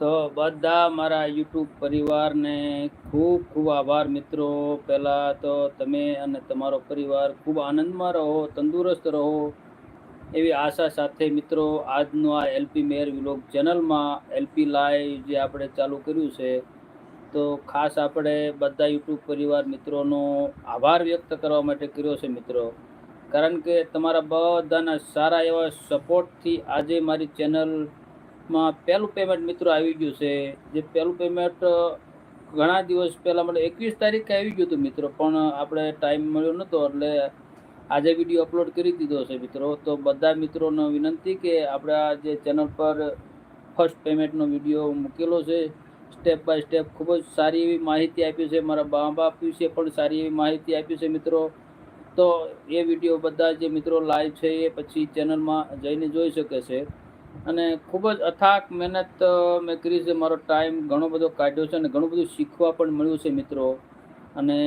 તો બધા મારા યુટ્યુબ પરિવારને ખૂબ ખૂબ આભાર મિત્રો. પહેલાં તો તમે અને તમારો પરિવાર ખૂબ આનંદમાં રહો, તંદુરસ્ત રહો એવી આશા સાથે મિત્રો, આજનો આ એલપી મેયર વિલોગ ચેનલમાં એલપી લાઈવ જે આપણે ચાલુ કર્યું છે, તો ખાસ આપણે બધા યુટ્યુબ પરિવાર મિત્રોનો આભાર વ્યક્ત કરવા માટે કર્યો છે મિત્રો. કારણ કે તમારા બધાના સારા એવા સપોર્ટથી આજે મારી ચેનલમાં પહેલું પેમેન્ટ મિત્રો આવી ગયું છે. જે પહેલું પેમેન્ટ ઘણા દિવસ પહેલાં મતલબ એકવીસ તારીખે આવી ગયું હતું મિત્રો, પણ આપણે ટાઈમ મળ્યો નહોતો એટલે આજે વીડિયો અપલોડ કરી દીધો છે મિત્રો. તો બધા મિત્રોને વિનંતી કે આપણા જે ચેનલ પર ફર્સ્ટ પેમેન્ટનો વીડિયો મૂકેલો છે. સ્ટેપ બાય સ્ટેપ ખૂબ જ સારી એવી માહિતી આપી છે. મારા બા બાપ વિશે પણ સારી એવી માહિતી આપી છે મિત્રો. તો એ વીડિયો બધા જે મિત્રો લાઈવ છે એ પછી ચેનલમાં જઈને જોઈ શકે છે. અને ખૂબ જ અથાક મહેનત મેં કરી છે. મારો ટાઈમ ઘણો બધો કાઢ્યો છે અને ઘણું બધું શીખવા પણ મળ્યું છે મિત્રો. અને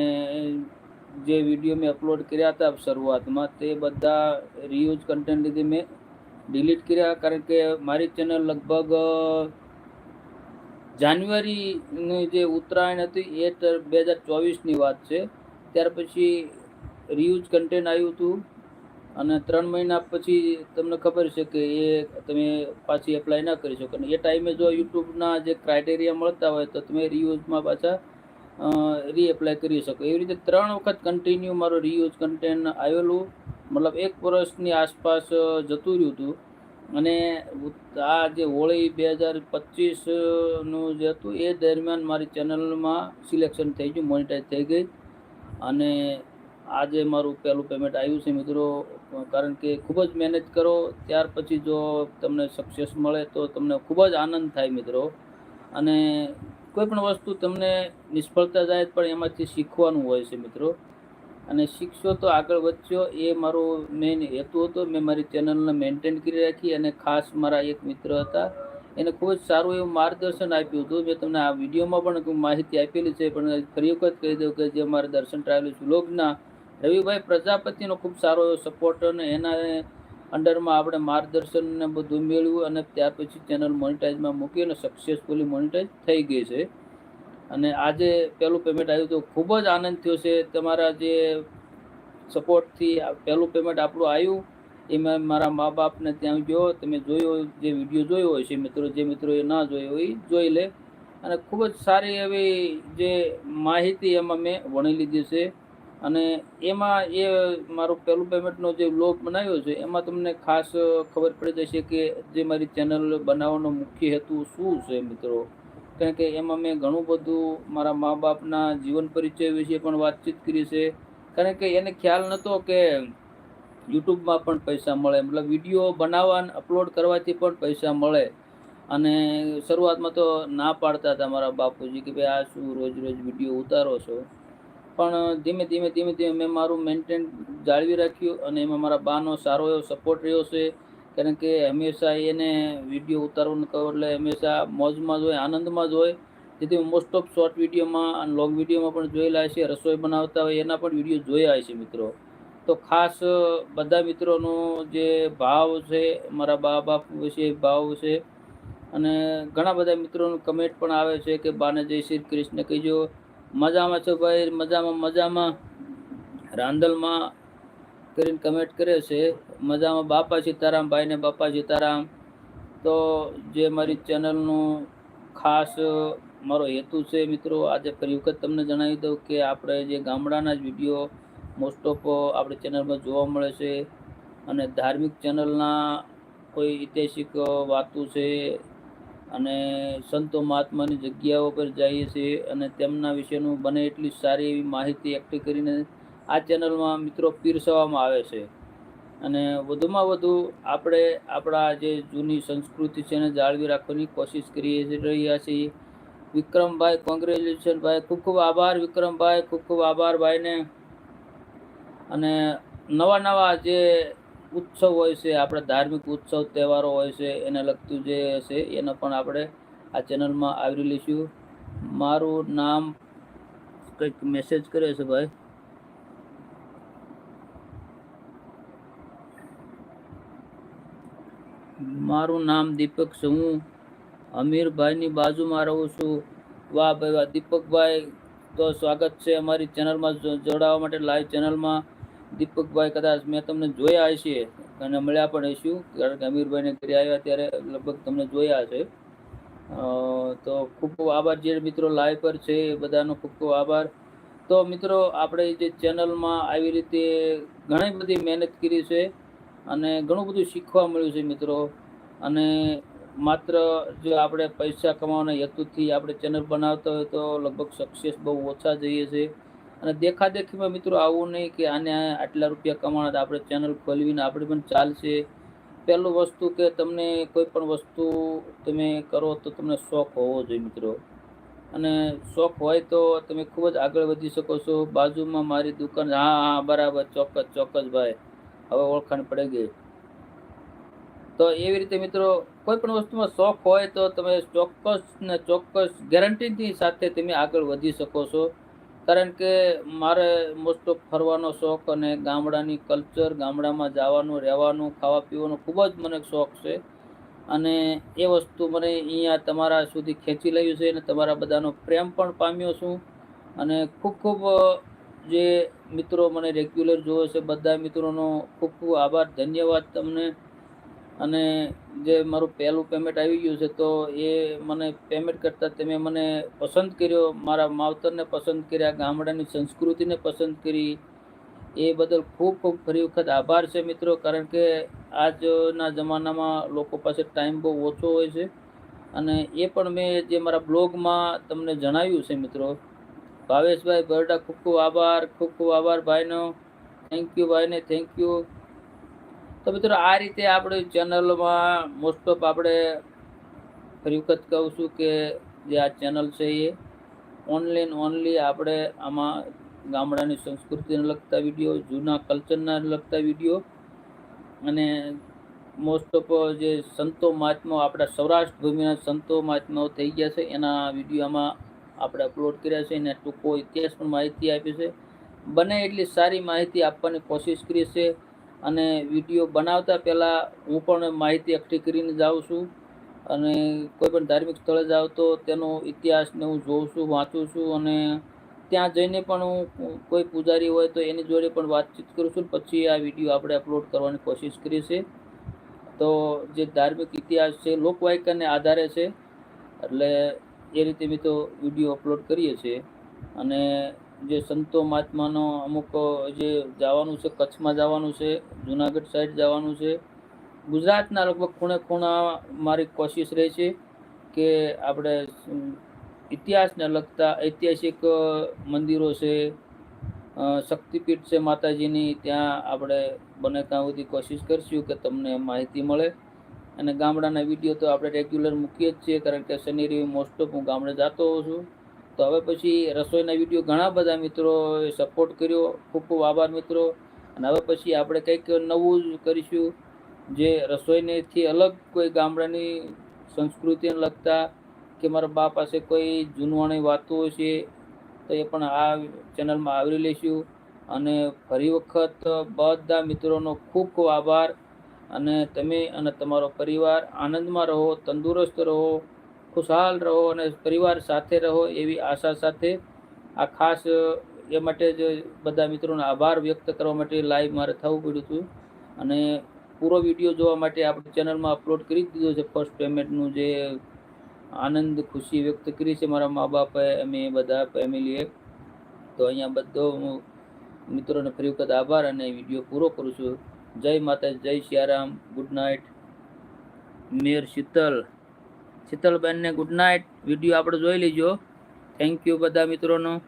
જે વીડિયો મેં અપલોડ કર્યા હતા શરૂઆતમાં તે બધા રીયુઝ કન્ટેન્ટ લીધે મેં ડિલીટ કર્યા. કારણ કે મારી ચેનલ લગભગ જાન્યુઆરીની જે ઉત્તરાયણ હતી એ બે હજાર ચોવીસની વાત છે. ત્યાર પછી રીયુઝ કન્ટેન્ટ આવ્યું હતું. અને ત્રણ મહિના પછી તમને ખબર છે કે એ તમે પાછી એપ્લાય ના કરી શકો. અને એ ટાઈમે જો યુટ્યુબના જે ક્રાઇટેરિયા મળતા હોય તો તમે રીયુઝમાં પાછા રીએપ્લાય કરી શકો. એવી રીતે ત્રણ વખત કન્ટિન્યુ મારો રીયુઝ કન્ટેન્ટ આવેલું. મતલબ એક વર્ષની આસપાસ જતું રહ્યું હતું. અને આ જે હોળી બે હજાર પચીસનું જે હતું, એ દરમિયાન મારી ચેનલમાં સિલેક્શન થઈ ગયું મોનિટાઈઝ થઈ ગઈ. અને આજે મારું પહેલું પેમેન્ટ આવ્યું છે મિત્રો કારણ કે ખૂબ જ મહેનત કરો, ત્યાર પછી જો તમને સક્સેસ મળે તો તમને ખૂબ જ આનંદ થાય મિત્રો. અને કોઈ પણ વસ્તુ તમને નિષ્ફળતા જાય પણ એમાંથી શીખવાનું હોય છે મિત્રો. અને શીખશો તો આગળ વધશો. એ મારો મેઇન હેતુ હતો. મેં મારી ચેનલને મેન્ટેન કરી રાખી અને ખાસ મારા એક મિત્ર હતા. એને ખૂબ જ સારું એવું માર્ગદર્શન આપ્યું હતું. મેં તમને આ વિડીયોમાં પણ માહિતી આપેલી છે, પણ ફરી વખત કહી દઉં કે જે મારા દર્શન ટ્રાવેલ્સ વ્લોગના રવિભાઈ પ્રજાપતિનો ખૂબ સારો એવો સપોર્ટ અને એના અંડરમાં આપણે માર્ગદર્શન ને બધું મેળવ્યું અને ત્યાર પછી ચેનલ મોનિટાઈઝમાં મૂકી અને સક્સેસફુલી મોનિટાઈઝ થઈ ગઈ છે. અને આજે પહેલું પેમેન્ટ આવ્યું તો ખૂબ જ આનંદ થયો છે. તમારા જે સપોર્ટથી પહેલું પેમેન્ટ આપણું આવ્યું એમાં મારા મા બાપને ત્યાં ગયો, તમે જોયો, જે વીડિયો જોયો હોય છે મિત્રો, જે મિત્રોએ ના જોયો હોય એ જોઈ લે. અને ખૂબ જ સારી એવી જે માહિતી એમાં મેં વણી લીધી છે. અને એમાં એ મારું પહેલું પેમેન્ટનો જે વ્લોગ બનાવ્યો છે, એમાં તમને ખાસ ખબર પડી જશે કે જે મારી ચેનલ બનાવવાનો મુખ્ય હેતુ શું છે મિત્રો? કારણ કે એમાં મેં ઘણું બધું મારા મા બાપના જીવન પરિચય વિશે પણ વાતચીત કરી છે. કારણ કે એને ખ્યાલ નહોતો કે યુટ્યુબમાં પણ પૈસા મળે, મતલબ વીડિયો બનાવવા, અપલોડ કરવાથી પણ પૈસા મળે. અને શરૂઆતમાં તો ના પાડતા હતા મારા બાપુજી કે ભાઈ આ શું રોજ રોજ વીડિયો ઉતારો છો? પણ ધીમે ધીમે ધીમે ધીમે મેં મારું મેન્ટેન જાળવી રાખ્યું અને એમાં મારા બાનો સારો એવો સપોર્ટ રહ્યો છે. કારણ કે હંમેશા એને વીડિયો ઉતારવાનું કહું એટલે હંમેશા મોજમાં જ હોય, આનંદમાં જ હોય. જેથી મોસ્ટ ઓફ શોર્ટ વિડીયોમાં અને લોંગ વિડીયોમાં પણ જોયેલા છે રસોઈ બનાવતા હોય એના પણ વીડિયો જોયા છે મિત્રો. તો ખાસ બધા મિત્રોનો જે ભાવ છે, મારા બા બાપ વિશે ભાવ છે અને ઘણા બધા મિત્રોનું કમેન્ટ પણ આવે છે કે બાને જય શ્રી કૃષ્ણ કહીજો. મજામાં છો ભાઈ, મજામાં મજામાં. રાંદલમાં કરીને કમેન્ટ કરે છે. મજામાં, બાપા સીતારામ, ભાઈને બાપા સીતારામ. તો જે મારી ચેનલનું ખાસ મારો હેતુ છે મિત્રો, આજે ફરી વખત તમને જણાવી દઉં કે આપણે જે ગામડાના જ વીડિયો મોસ્ટ ઓફ આપણે ચેનલમાં જોવા મળે છે. અને ધાર્મિક ચેનલના કોઈ ઐતિહાસિક વાતો છે અને સંતો મહાત્માની જગ્યાઓ પર જઈએ છીએ અને તેમના વિશેનું બને એટલી સારી એવી માહિતી એકઠી કરીને આ ચેનલમાં મિત્રો પીરસવામાં આવે છે. અને વધુમાં વધુ આપણે આપણા જે જૂની સંસ્કૃતિ છે એને જાળવી રાખવાની કોશિશ કરી રહ્યા છીએ. વિક્રમભાઈ કોંગ્રેચ્યુલેશન ભાઈ. ખૂબ ખૂબ આભાર વિક્રમભાઈ, ખૂબ ખૂબ આભાર ભાઈને. અને નવા નવા જે ઉત્સવ હોય છે, આપણા ધાર્મિક ઉત્સવ, તહેવારો હોય છે, એને લગતું જે છે, એને પણ આપણે આ ચેનલમાં આવરી લઈશું. મારું નામ કંઈક મેસેજ કરે છે ભાઈ. મારું નામ દીપક છે, હું અમીરભાઈની બાજુમાં રહું છું. વાહ ભાઈ, વાહ, દીપકભાઈ, તો સ્વાગત છે અમારી ચેનલમાં. જોડાવા માટે લાઈવ ચેનલમાં. દીપકભાઈ કદાચ મેં તમને જોયા હશે અને મળ્યા પણ હશું, કારણ કે અમીરભાઈને ઘરે આવ્યા ત્યારે લગભગ તમને જોયા છે. તો ખૂબ ખૂબ આભાર જે મિત્રો લાઈવ પર છે, એ બધાનો ખૂબ ખૂબ આભાર. તો મિત્રો, આપણે જે ચેનલમાં આવી રીતે ઘણી બધી મહેનત કરી છે અને ઘણું બધું શીખવા મળ્યું છે મિત્રો. અને માત્ર જો આપણે પૈસા કમાવાના હેતુથી આપણે ચેનલ બનાવતા હોય તો લગભગ સક્સેસ બહુ ઓછા જઈએ છે અને દેખાદેખીમાં મિત્રો આવું નહીં કે આને આટલા રૂપિયા કમાણા તો આપણે ચેનલ ખોલવીને આપણે પણ ચાલશે. પહેલું વસ્તુ કે તમને કોઈ પણ વસ્તુ તમે કરો તો તમને શોખ હોવો જોઈએ મિત્રો. અને શોખ હોય તો તમે ખૂબ જ આગળ વધી શકો છો. બાજુમાં મારી દુકાન હા હા, બરાબર. ચોક્કસ ચોક્કસ ભાઈ. હવે ઓળખાણ પડી ગઈ. તો એવી રીતે મિત્રો કોઈ પણ વસ્તુમાં શોખ હોય તો તમે ચોક્કસ ને ચોક્કસ ગેરંટીની સાથે તમે આગળ વધી શકો છો. કારણ કે મારે મોસ્ટ ઓફ ફરવાનો શોખ અને ગામડાની કલ્ચર ગામડામાં જવાનું, રહેવાનું, ખાવા પીવાનો ખૂબ જ મને શોખ છે. અને એ વસ્તુ મને અહીંયા તમારા સુધી ખેંચી લઈ છે અને તમારા બધાનો પ્રેમ પણ પામ્યો છું. અને ખૂબ ખૂબ જે મિત્રો મને રેગ્યુલર જોવે છે, બધા મિત્રોનો ખૂબ ખૂબ આભાર, ધન્યવાદ તમને. અને જે મારું પહેલું પેમેન્ટ આવી ગયું છે, તો એ મને પેમેન્ટ કરતાં તમે મને પસંદ કર્યો, મારા માવતરને પસંદ કર્યા, ગામડાની સંસ્કૃતિને પસંદ કરી. એ બદલ ખૂબ ખૂબ ફરી વખત આભાર છે મિત્રો, કારણ કે આજના જમાનામાં લોકો પાસે ટાઈમ બહુ ઓછો હોય છે. અને એ પણ મેં જે મારા બ્લોગમાં તમને જણાવ્યું છે મિત્રો. ભાવેશભાઈ બરડા, ખૂબ ખૂબ આભાર, ખૂબ ખૂબ આભાર ભાઈનો. થેન્ક યુ ભાઈને થેન્ક યુ તો મિત્રો આ રીતે આપણે ચેનલમાં મોસ્ટ ઓફ આપણે ફરી વખત કહું છું કે જે આ ચેનલ છે એ ઓનલાઈન ઓનલી આપણે આમાં ગામડાની સંસ્કૃતિને લગતા વીડિયો જૂના કલ્ચરના લગતા વીડિયો અને મોસ્ટ ઓફ જે સંતો મહાત્માઓ આપણા સૌરાષ્ટ્ર ભૂમિના સંતો મહાત્માઓ થઈ ગયા છે. એના વિડીયોમાં આપણે અપલોડ કર્યા છે અને ટૂંકો ઇતિહાસ પણ માહિતી આપી છે. બને એટલી સારી માહિતી આપવાની કોશિશ કરી છે અને વીડિયો બનાવતા પહેલાં હું પણ માહિતી એકઠી કરીને જાઉં છું અને કોઈ પણ ધાર્મિક સ્થળે જાઉં તો તેનો ઇતિહાસને હું જોઉં છું, વાંચું છું અને ત્યાં જઈને પણ હું કોઈ પૂજારી હોય તો એની જોડે પણ વાતચીત કરું છું પછી આ વીડિયો આપણે અપલોડ કરવાની કોશિશ કરીએ છીએ. તો જે ધાર્મિક ઇતિહાસ છે, લોકવાયકાને આધારે છે, એટલે એ રીતે મેં તો વીડિયો અપલોડ કરીએ છીએ અને જે સંતો મહાત્માનો અમુક, જે જવાનું છે, કચ્છમાં જવાનું છે, જુનાગઢ સાઈડ જવાનું છે. ગુજરાતના લગભગ ખૂણે ખૂણા મારી કોશિશ રહે છે કે આપણે ઇતિહાસને લગતા ઐતિહાસિક મંદિરો છે શક્તિપીઠ છે માતાજીની, ત્યાં આપણે બને ત્યાં સુધી કોશિશ કરીશું કે તમને માહિતી મળે. અને ગામડાના વીડિયો તો આપણે રેગ્યુલર મૂકીએ જ છીએ, કારણ કે શનિ રવિ મોસ્ટ ઓફ હું ગામડે જતો હોઉં છું. તો હવે પછી રસોઈના વીડિયો ઘણા બધા મિત્રોએ સપોર્ટ કર્યો. ખૂબ ખૂબ આભાર મિત્રો. અને હવે પછી આપણે કંઈક નવું જ કરીશું જે રસોઈનેથી અલગ કોઈ ગામડાની સંસ્કૃતિને લગતા કે મારા બા પાસે કોઈ જૂનવાણી વાતો છે, તો એ પણ આ ચેનલમાં આવરી લઈશું. અને ફરી વખત બધા મિત્રોનો ખૂબ ખૂબ આભાર. અને તમે અને તમારો પરિવાર આનંદમાં રહો, તંદુરસ્ત રહો. ખુશહાલ રહો અને પરિવાર સાથે રહો એવી આશા સાથે આ ખાસ એ માટે જ બધા મિત્રોનો આભાર વ્યક્ત કરવા માટે લાઈવ મારે થવું પડ્યું હતું. અને પૂરો વીડિયો જોવા માટે આપણી ચેનલમાં અપલોડ કરી દીધો છે. ફર્સ્ટ પેમેન્ટનું જે આનંદ, ખુશી વ્યક્ત કરી છે મારા મા બાપે અમે બધા ફેમિલીએ તો અહીંયા બધો હું મિત્રોને ફરી વખત આભાર અને વીડિયો પૂરો કરું છું. જય માતા જય સિયારામ ગુડ નાઇટ મેર શીતલ. શીતલબેનને ગુડ નાઇટ. વીડિયો આપણે જોઈ લેજો. થેન્ક યુ બધા મિત્રોનો.